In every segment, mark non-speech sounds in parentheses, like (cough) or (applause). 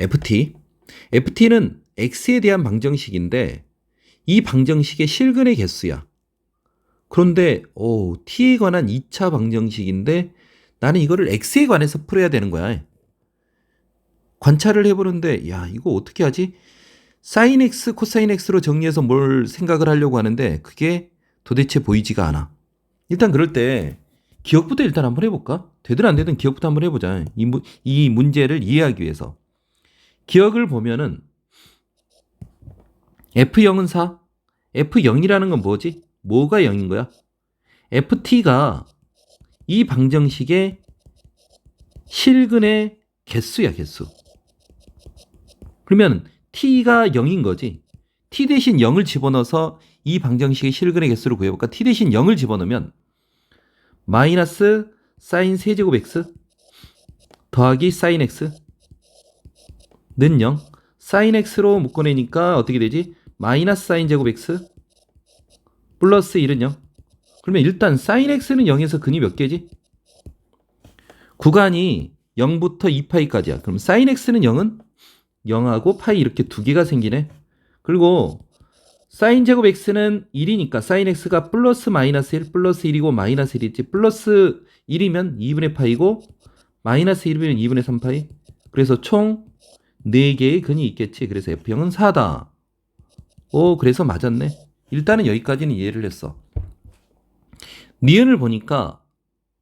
ft. ft는 x에 대한 방정식인데 이 방정식의 실근의 개수야. 그런데 오, t에 관한 2차 방정식인데 나는 이거를 x에 관해서 풀어야 되는 거야. 관찰을 해보는데 야 이거 어떻게 하지? 사인 x, 코사인 x로 정리해서 뭘 생각을 하려고 하는데 그게 도대체 보이지가 않아. 일단 그럴 때 기억부터 일단 한번 해볼까? 되든 안 되든 기억부터 한번 해보자. 이, 무, 이 문제를 이해하기 위해서. 기억을 보면은 F0은 4. F0이라는 건 뭐지? 뭐가 0인 거야? FT가 이 방정식의 실근의 개수야, 개수. 그러면 t가 0인 거지. t 대신 0을 집어넣어서 이 방정식의 실근의 개수를 구해볼까? t 대신 0을 집어넣으면 마이너스 사인 세제곱 x 더하기 사인 x 는 0. 사인 x로 묶어내니까 어떻게 되지? 마이너스 사인 제곱 x 플러스 1은 0. 그러면 일단 사인 x는 0에서 근이 몇 개지? 구간이 0부터 2파이까지야. 그럼 사인 x는 0은 0하고 파이 이렇게 두 개가 생기네. 그리고 사인 제곱 x는 1이니까 사인 x가 플러스 마이너스 1 플러스 1이고 마이너스 1이지 플러스 1이면 2분의 파이고 마이너스 1이면 2분의 3파이 그래서 총 4개의 근이 있겠지. 그래서 F형은 4다. 오 그래서 맞았네. 일단은 여기까지는 이해를 했어. 니은을 보니까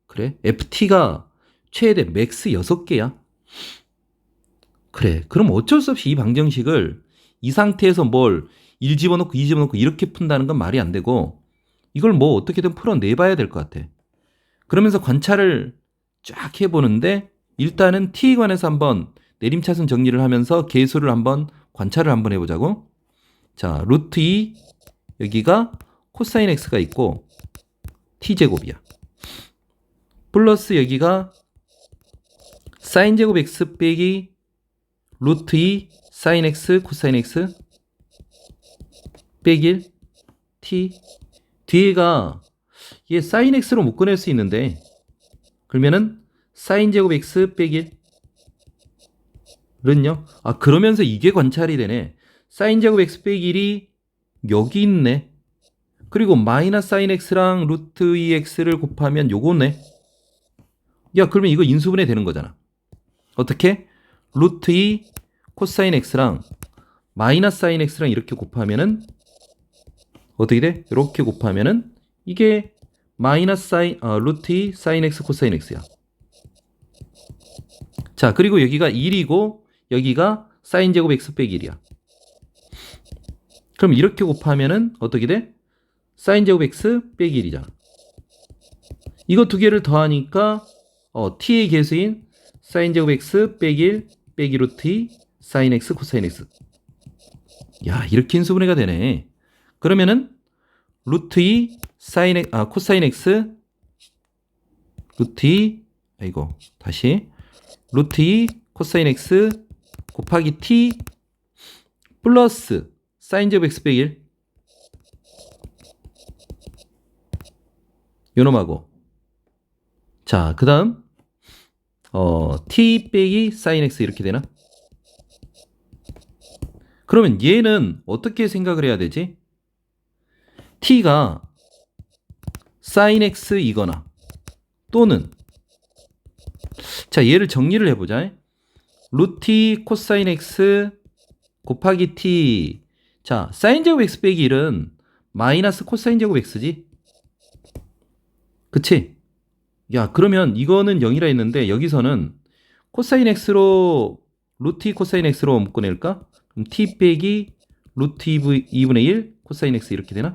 그래? FT가 최대 맥스 6개야. 그래. 그럼 어쩔 수 없이 이 방정식을 이 상태에서 뭘 1 집어넣고 2 집어넣고 이렇게 푼다는 건 말이 안 되고 이걸 뭐 어떻게든 풀어내봐야 될 것 같아. 그러면서 관찰을 쫙 해보는데 일단은 t에 관해서 한번 내림차순 정리를 하면서 계수를 한번 관찰을 한번 해보자고. 자, 루트 2 여기가 코사인 x가 있고 t제곱이야. 플러스 여기가 사인 제곱 x 빼기 루트 2 사인 x 코사인 x 빼기 1 t 뒤에가 얘 사인 x로 묶어낼 수 있는데 그러면은 사인 제곱 x 빼기 1 은요? 아 그러면서 이게 관찰이 되네 사인 제곱 x 빼기 1이 여기 있네 그리고 마이너스 사인 x랑 루트 2x를 곱하면 요거네 야 그러면 이거 인수분해 되는 거잖아 어떻게? 루트 2 코사인 x랑 마이너스 사인 x랑 이렇게 곱하면은 어떻게 돼? 이렇게 곱하면은 이게 마이너스 사인 어, 루트 2 사인 x 코사인 x야. 자, 그리고 여기가 1이고 여기가 사인 제곱 x 빼기 1이야. 그럼 이렇게 곱하면은 어떻게 돼? 사인 제곱 x 빼기 1이잖아. 이거 두 개를 더하니까 어, t의 개수인 사인 제곱 x 빼기 1 빼기 루트 2 사인 x 코사인 x. 야, 이렇게 인수분해가 되네. 그러면은 루트 2 사인 엑- 아 코사인 x 루트 2 아이고 다시 루트 2 코사인 x 곱하기 t 플러스 사인 제곱 x 빼기 1 요놈하고 자 그 다음 어 t 빼기 사인 x 이렇게 되나? 그러면 얘는 어떻게 생각을 해야 되지? t가 sin x이거나 또는 자 얘를 정리를 해보자 2 코사인 x 곱하기 t 자 사인 제곱 x 빼기 1은 마이너스 코사인 제곱 x지 그치? 야 그러면 이거는 0이라 했는데 여기서는 코사인 x로 2 코사인 x로 묶어낼까? 그럼 t 빼기 루트 2분의 1 코사인 x 이렇게 되나?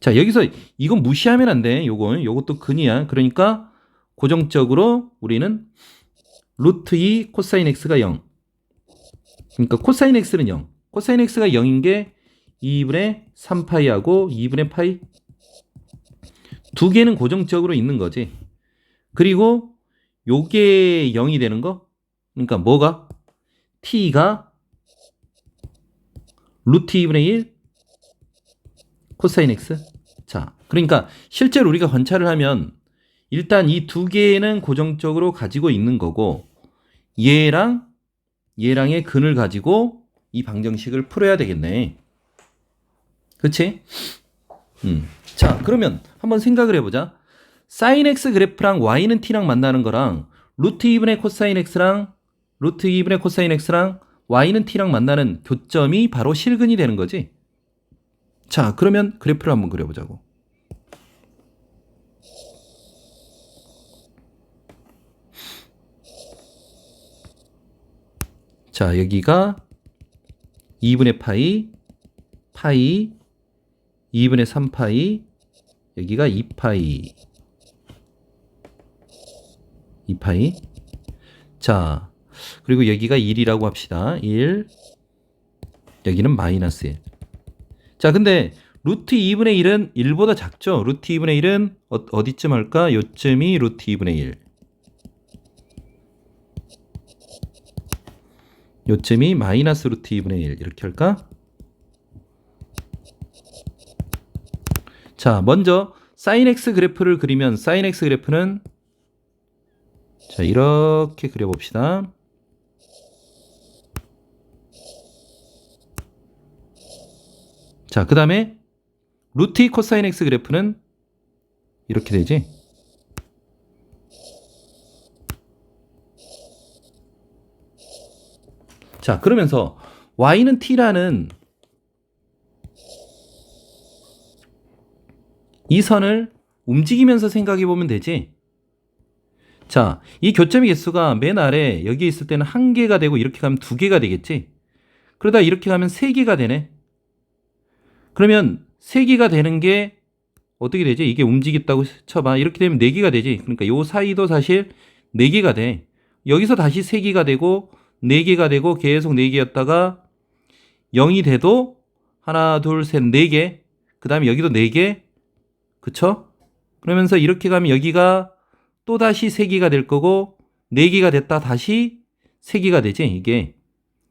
자, 여기서 이건 무시하면 안 돼. 요건 요것도 근이야. 그러니까 고정적으로 우리는 루트 2 코사인 x가 0. 그러니까 코사인 x는 0. 코사인 x가 0인 게 2분의 3파이하고 2분의 파이 두 개는 고정적으로 있는 거지. 그리고 요게 0이 되는 거? 그러니까 뭐가? t가 루트 2분의 1 코사인 x. 자, 그러니까 실제로 우리가 관찰을 하면 일단 이 두 개는 고정적으로 가지고 있는 거고 얘랑 얘랑의 근을 가지고 이 방정식을 풀어야 되겠네. 그치? 음. 자, 그러면 한번 생각을 해보자. 사인 x 그래프랑 y는 t랑 만나는 거랑 루트 2분의 코사인 x랑 루트 2분의 코사인 x랑 y는 t랑 만나는 교점이 바로 실근이 되는 거지. 자, 그러면 그래프를 한번 그려보자고. 자, 여기가 2분의 파이, 파이, 2분의 3파이, 여기가 2파이. 2파이. 자, 그리고 여기가 1이라고 합시다. 1. 여기는 마이너스 1. 자, 근데 루트 2분의 1은 1보다 작죠? 루트 2분의 1은 어, 어디쯤 할까? 요쯤이 루트 2분의 1. 요쯤이 마이너스 루트 2분의 1. 이렇게 할까? 자, 먼저 사인 x 그래프를 그리면 사인 x 그래프는 자, 이렇게 그려 봅시다. 자, 그다음에 루트 2 코사인 x 그래프는 이렇게 되지. 자, 그러면서 y는 t라는 이 선을 움직이면서 생각해 보면 되지. 자, 이 교점의 개수가 맨 아래 여기 있을 때는 한 개가 되고 이렇게 가면 두 개가 되겠지. 그러다 이렇게 가면 세 개가 되네. 그러면 세 개가 되는 게 어떻게 되지? 이게 움직였다고 쳐봐. 이렇게 되면 네 개가 되지. 그러니까 요 사이도 사실 네 개가 돼. 여기서 다시 세 개가 되고 네 개가 되고 계속 네 개였다가 0이 돼도 하나, 둘, 셋, 네 개. 그 다음에 여기도 네 개. 그쵸? 그러면서 이렇게 가면 여기가 또 다시 세 개가 될 거고 네 개가 됐다 다시 세 개가 되지 이게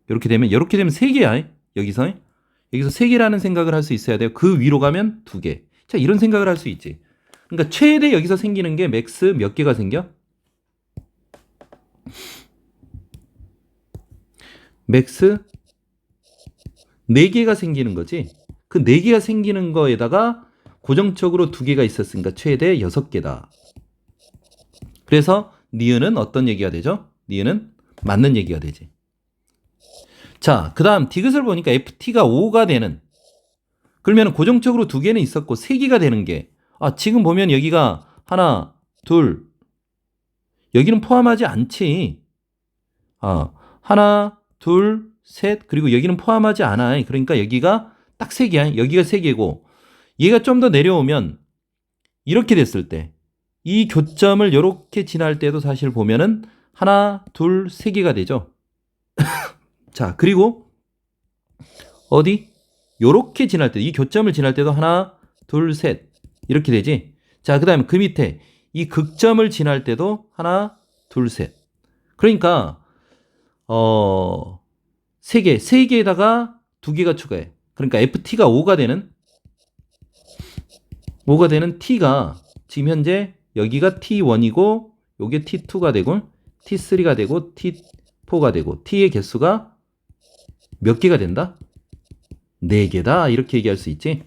이렇게 되면 이렇게 되면 세 개야 여기서 여기서 세 개라는 생각을 할 수 있어야 돼요. 그 위로 가면 두 개. 자 이런 생각을 할 수 있지. 그러니까 최대 여기서 생기는 게 맥스 몇 개가 생겨? 맥스 네 개가 생기는 거지. 그네 개가 생기는 거에다가 고정적으로 두 개가 있었으니까 최대 여섯 개다. 그래서 니은은 어떤 얘기가 되죠? 니은은 맞는 얘기가 되지. 자, 그 다음 디귿을 보니까 FT가 5가 되는 그러면 고정적으로 두 개는 있었고 세 개가 되는 게 아, 지금 보면 여기가 하나, 둘 여기는 포함하지 않지. 아, 하나, 둘, 셋 그리고 여기는 포함하지 않아. 그러니까 여기가 딱 세 개야. 여기가 세 개고 얘가 좀 더 내려오면 이렇게 됐을 때 이 교점을 이렇게 지날 때도 사실 보면은 하나, 둘, 세 개가 되죠. (laughs) 자, 그리고 어디? 요렇게 지날 때, 이 교점을 지날 때도 하나, 둘, 셋. 이렇게 되지. 자, 그 다음에 그 밑에 이 극점을 지날 때도 하나, 둘, 셋. 그러니까, 어, 세 개, 세 개에다가 두 개가 추가해. 그러니까 FT가 5가 되는, 5가 되는 T가 지금 현재 여기가 T1이고, 요게 T2가 되고, T3가 되고, T4가 되고, T의 개수가 몇 개가 된다? 네 개다. 이렇게 얘기할 수 있지.